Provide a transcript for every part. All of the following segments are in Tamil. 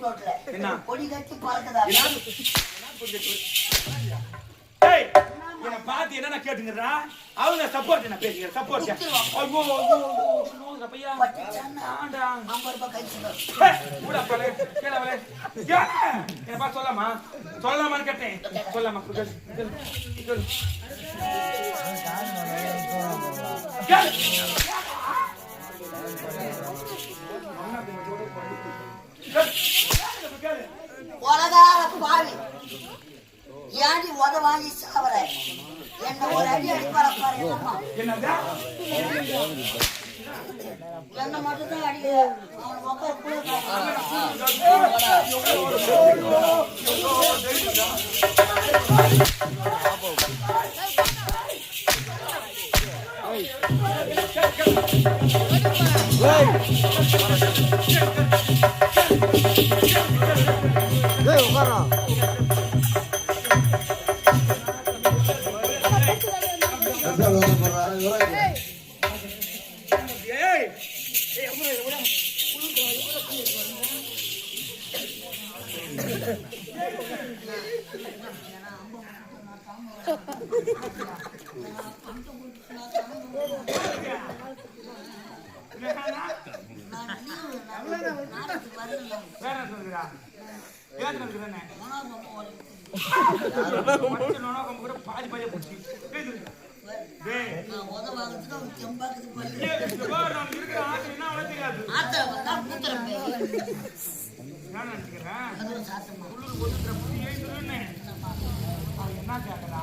ரோட்ல என்ன? கொடி கட்டி பறக்குதா? ஏய் என்ன பாத்து என்ன கேட்டுங்கறா? அவங்க சப்போர்ட் என்ன சப்போர்ட் ஐயோ ஐயோ ஆண்டா. ஐம்பது ரூபாய் கழிச்சுக்கோ ஏய் ஊடா பலே கேள பலே கேள என்ன பா சொல்லமா? சொல்லலாமான்னு கேட்டேன். கேளு கேளு உலகார பாவி. ஏன்டி உத வாங்கி சாவற? என்ன ஒரு அடி அடிப்பார பாரு என்ன மட்டும் தான் அடிக்கிற அவன் உட்கார பாதி பாதியா போச்சு நான் இருக்கிற ஆசை என்ன அவளே தெரியாது நான் நினைக்கிறேன் என்ன கேட்கறா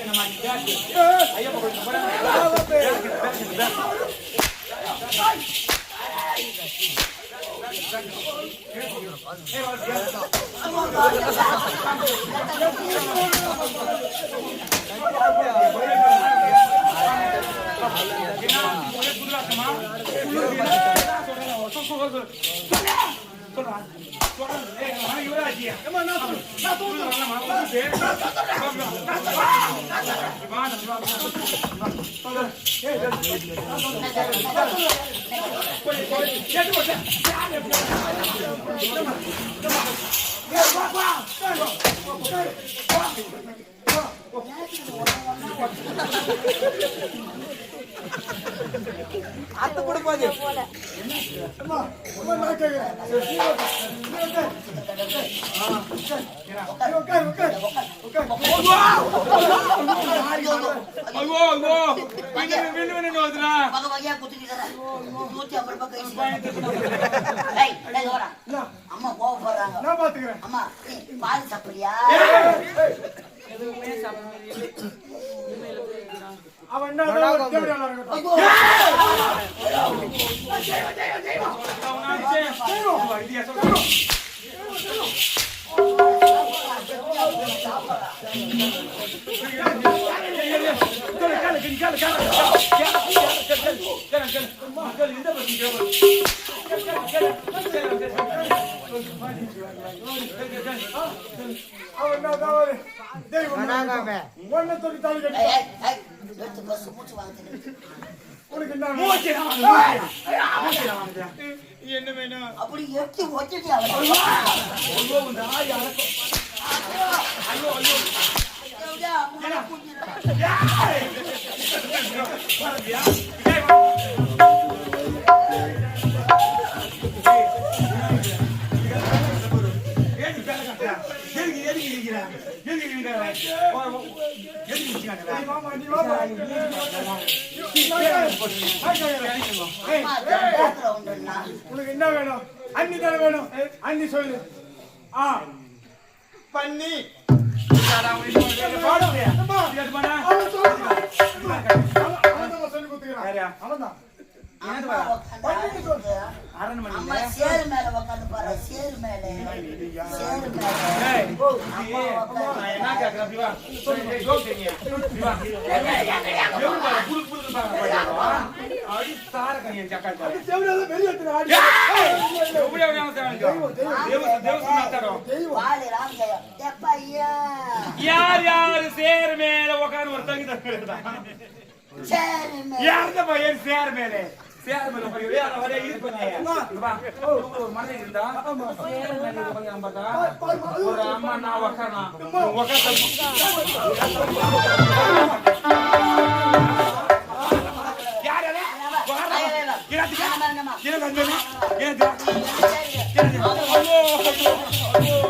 நம்ம வியாக்கு ஐயா போய் போறேன் ஐயோ ஐயோ விண்ணு விண்ணு விண்ணு டேய் ஓடா அம்மா கோவப்படுறாங்க நான் பாத்துக்கிறேன் அம்மா சாப்பிடுறியா? என்ன அவன் என்ன என்ன வேணும் அப்படி எடுத்து ஒட்டிட்டு எதுக்கு உனக்கு என்ன வேணும் அண்ணி தானே வேணும் அண்ணி சொல்லு ஆ பண்ணி இதாடா, உன் சேரு மேல உட்காந்து பாரு சேரு மேல சேரு மேல என்ன ஜோக் தெரியும். எவ்வளவு புழு, பாரு, பாரு. அடி சார கனியன் சக்காச்சா. செவிடாத எடுத்து ஆடி ஏய், எப்படி எப்படி வாலி யார் சேர் மேல உட்கார்ந்து ஒரு தங்கி மேல பையன் சேர் சேர் மேல போய் வர வா. ஒரு மனை இருந்தா சேர் மேல ஒரு அம்மா நான் உட்காரலாம் உட்கார்ந்து ஐயோ ஐயோ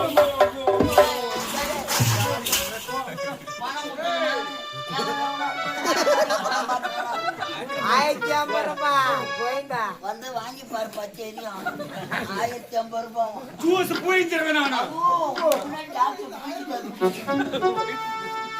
ஆயிரத்தி ஐம்பது ரூபாய் போயிந்தா. வந்து வாங்கி பாரு எரியும் ஆயிரத்தி ஐம்பது ரூபாய் ஜூஸ் புழிஞ்சிருவேன் நானு. டாக்டர்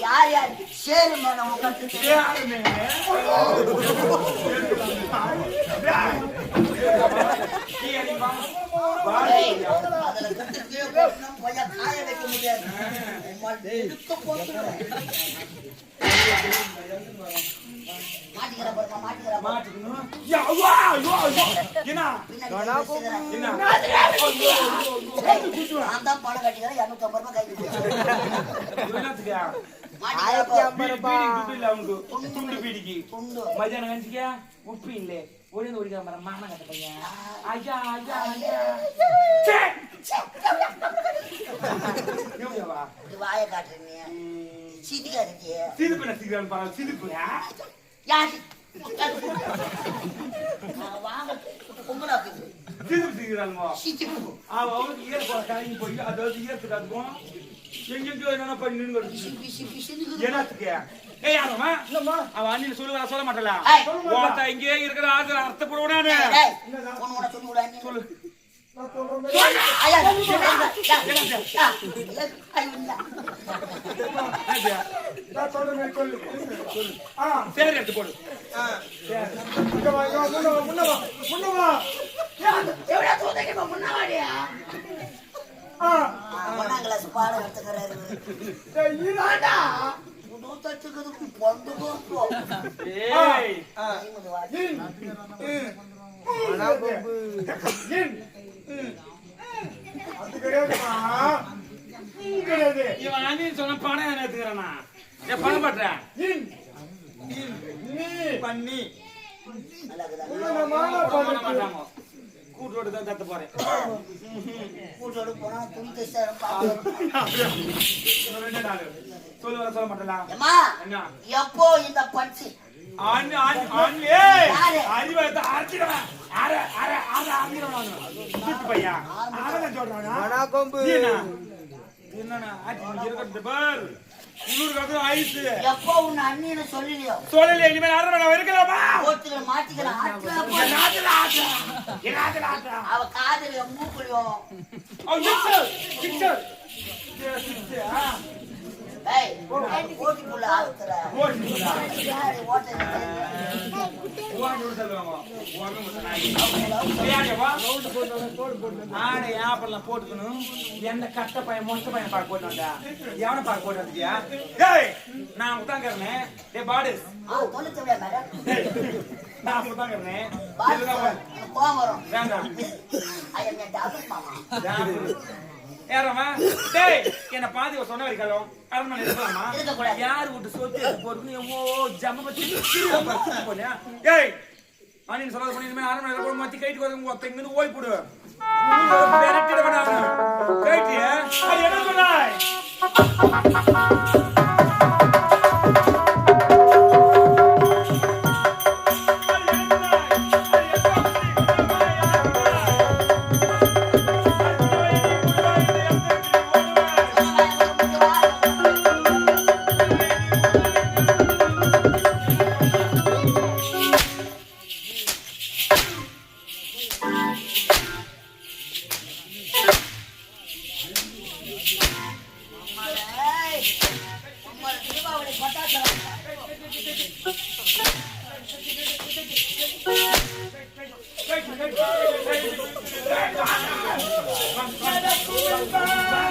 யார் யார் போய் காய வைக்க முடியாது மத்தியானம் கஞ்சிக்கா? உப்பு இல்லே. ஒரே ஓடிக்கிற மரம் மாமன் கட்ட பையன் ஐயா ஐயா ஐயா. வாயை காட்டுறீங்க. சீட்டிக்கா இருக்கியே சிரிப்பு யாரு? வாங்க. அவன் அவனுக்கு கலங்கி போய் அதாவது என்னென்ன என்னத்துக்கு? ஏய் அவன் அண்ணில சொல்லுவா சொல்ல மாட்டல. ஓத்த இங்கே இருக்கிற ஆறு அர்த்தப்படுவானே சொல்லி. சொல்லு. ஐயா, சரி எடுத்து போடு. இங்க வா, இங்க வா, முன்ன வா, முன்ன வா, முன்ன வா. எவ்வளவு தூக்கிட்டு முன்ன வாடியா? ஆ, ஆ, ஒண்ணாம் கிளாஸ் பாடம் எடுத்துக்கிறாரு தட்டுக்குது, பொந்து கிடையாது. இவன் சொன்ன என்ன எடுத்துக்கிறானா? பண்ணி. மாமா பண்ண கூட்டோடு தான் தத்த போறேன் கூட்டோடு போனா துணி சொல்லுவா சொல்ல மாட்டல ஏம்மா, என்ன? எப்போ இந்த பஞ்சு பையா ஆரம்பம் உள்ளூர் காத்து ஐஸ் எப்போ உன் அண்ணின்னு சொல்லலையோ சொல்லல இனிமேல் அரை மணி இருக்கலாமா மாட்டிக்கலாம் நாட்டுல ஆட்டா என் நாட்டுல ஆட்டா அவ காதல மூக்குலியும் ஓ சிக்ஸர். சிக்ஸர். ஆடை ஆப்பெல்லாம் போட்டுக்கணும் எந்த கட்ட பையன் மொத்த பையன் பார்க்க போட்டு வந்தா எவனை பார்க்க போட்டு நான் உட்காந்துக்கிறேன் நான் உட்காந்துக்கிறேன் ஏறமா டேய் என்ன பாதி சொன்ன வரைக்கும் அரண்மனை இருக்கலாமா யார் வீட்டு சொத்து எடுத்து போறது எவ்வளோ ஜம்ம பத்தி போனியா ஏய் அண்ணன் சொல்லாத பண்ணி இனிமே அரண்மனை போட மாத்தி கைட்டு வந்து உங்க இங்கிருந்து ஓய் போடு. கைட்டு அது என்ன Bye.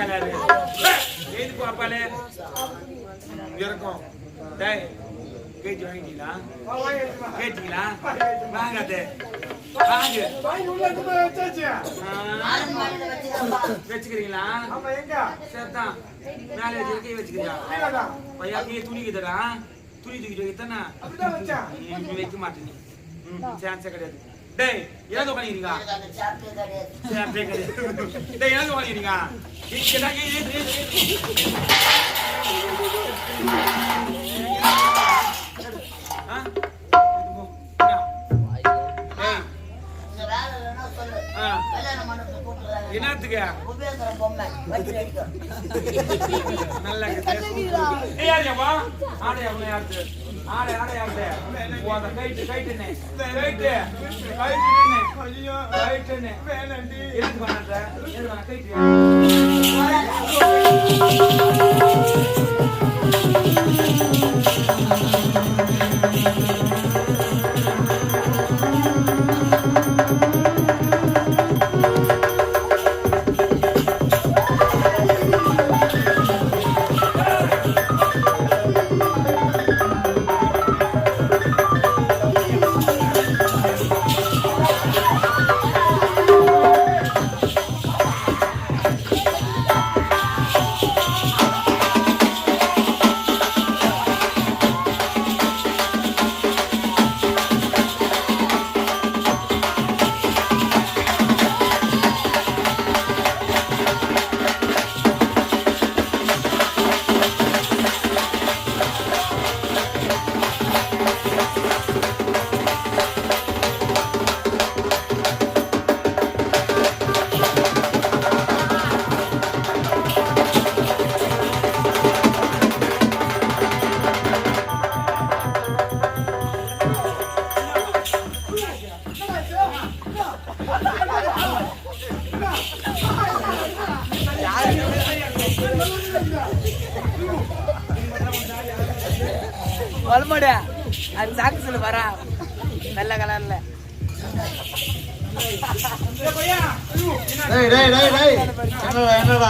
கலாரு எது பாப்பாலே இருக்கும். டேய் கேஜி வாங்கிட்டீங்களா? கேட்டிங்களா வாங்காதே வாங்க. வச்சுக்கிறீங்களா? சரிதான் மேலே வச்சுக்கி வச்சுக்கிறீங்களா? பையா நீ துணிக்குதடா துணி தூக்கிட்டு வைத்தானா வைக்க மாட்டேன். கிடையாது. டேய் ஏதோ பண்ணிக்கிறீங்க டேய் ஏதோ பண்ணிக்கிறீங்க என்னத்துக்கு? நல்லா? ஆடை? ஆடை, ஆடை அந்த கைட்டு, கைட்டுன்னு. கைட்டு, கைட்டுன்னு. ஐயோ கைட்டுன்னு. வேணாண்டி எதுக்கு வேணான்ற? எதுக்கு வேணா? கைட்டு.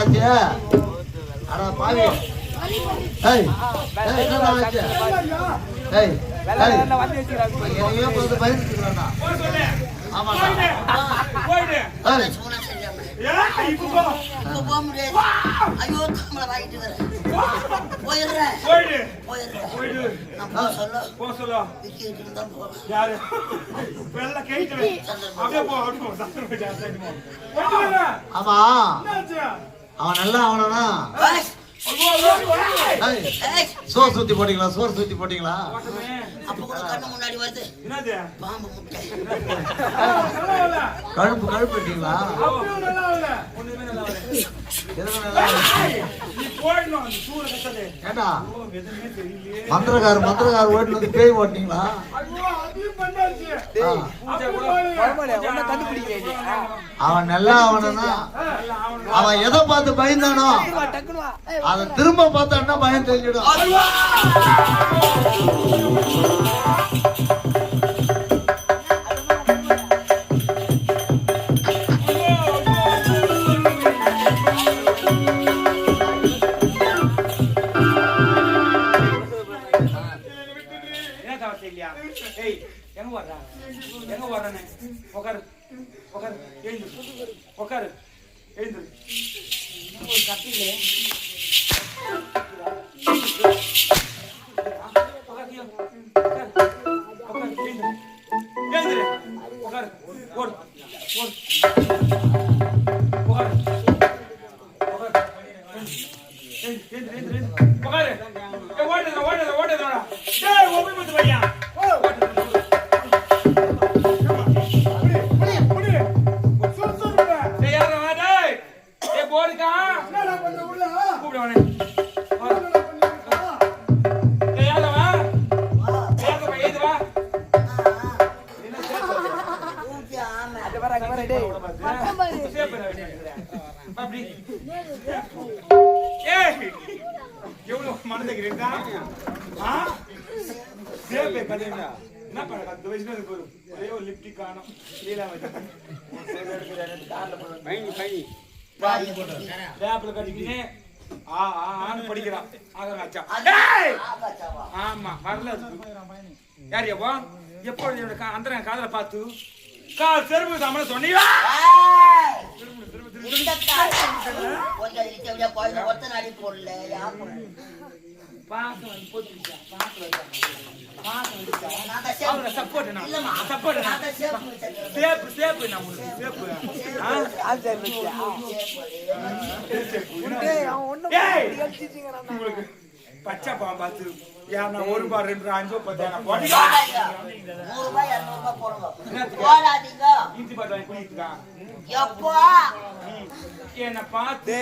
ஆச்சு அட பாவி. டேய் டேய் என்னடா ஆச்சு? வாங்க. ஆமா. அவன் நல்லா அவனா சோறு சுத்தி போட்டீங்களா? சோறு சுத்தி போட்டீங்களா. அப்ப கூட கண்ணு முன்னாடி வருது. என்னது? பாம்பு முட்டை. கழுப்பு கழுப்பிட்டீங்களா தெரியலையே. மந்திரக்கார் வந்து பேய் ஓட்டினீங்களா? அவன் நல்லா அவனா அவன் எதை பார்த்து பயந்தானோ அதை திரும்ப பார்த்தான்னா பயம் தெரிஞ்சிடும். அப்படி. எவ்வளவு மனதுக்கு? ஆ? சேப்பு கதைங்க. என்ன பண்ண பத்து வயசுல இருக்கு ஒரு ஒரே ஒரு லிப்டிக் காணும். லீலா வச்சு. லேப்ல கட்டிக்கினே ஆ ஆ ஆன்னு படிக்கிறான். ஆமா வரல. யார் எப்போ எப்போ என்னோட காதல பார்த்து கால் செருப்பு தாமரை சொன்னியா? ஏய், கொஞ்சம் இழுத்து அப்படியே குழந்தை ஒத்த நாடி போடல யார் பாசம் வந்து பாசம் இல்லம்மா, பச்சை பாம்பு பார்த்து ஏன் நான் ஒரு ரூபாய் ரெண்டு ரூபாய் அஞ்சு ரூபாய் பத்து நான் போடாதீங்க. இஞ்சி பாட்டு வாங்கி குடிக்கலாம் எப்போ? என்ன பார்த்து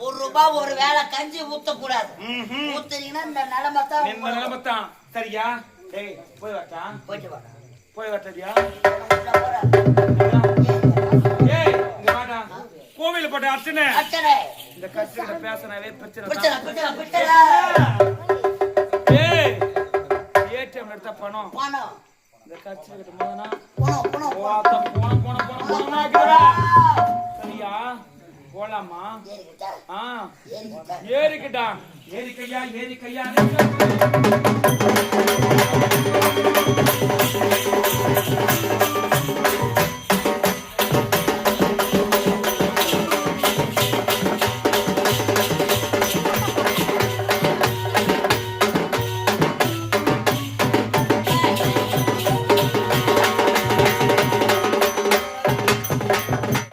ஒரு ரூபாய் ஒரு வேளை கஞ்சி ஊத்தக்கூடாது. ம்ஹும். ஊத்துனீங்கன்னா இந்த நிலைமை தான் இந்த நிலைமை தான் சரியா? டேய் போய் வரட்டா போயிட்டு வா. போய் வரட்டியா கோவில போட்ட அர்ச்சனை. அச்சனை. இந்த கட்சியில பேசினாவே பிரச்சனை ஏடிஎம் எடுத்த பணம். பணம். இந்த கட்சி கிட்ட போனா பணம், பணம், பணம். போத்த போன போன போன போன ஆக்குறா. சரியா? போலாமா? ஆ. ஏறிக்கிட்டா. ஏறிக்கையா ஏறிக்கையா